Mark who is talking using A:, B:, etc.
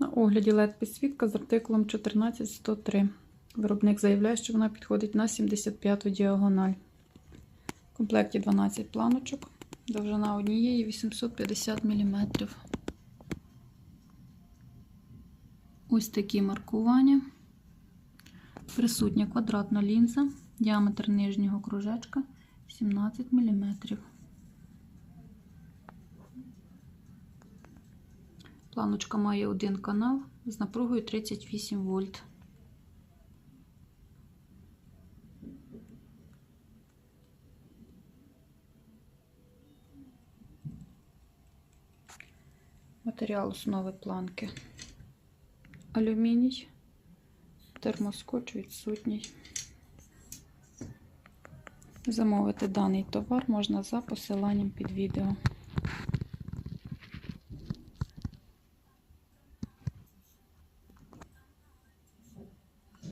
A: На огляді LED підсвітка з артикулом 14103. Виробник заявляє, що вона підходить на 75-ту діагональ. В комплекті 12 планочок, довжина однієї 850 мм. Ось такі маркування. Присутня квадратна лінза, діаметр нижнього кружечка 17 мм. Планочка має один канал з напругою 38 вольт. Матеріал основи планки. Алюміній, термоскоч відсутній. Замовити даний товар можна за посиланням під відео.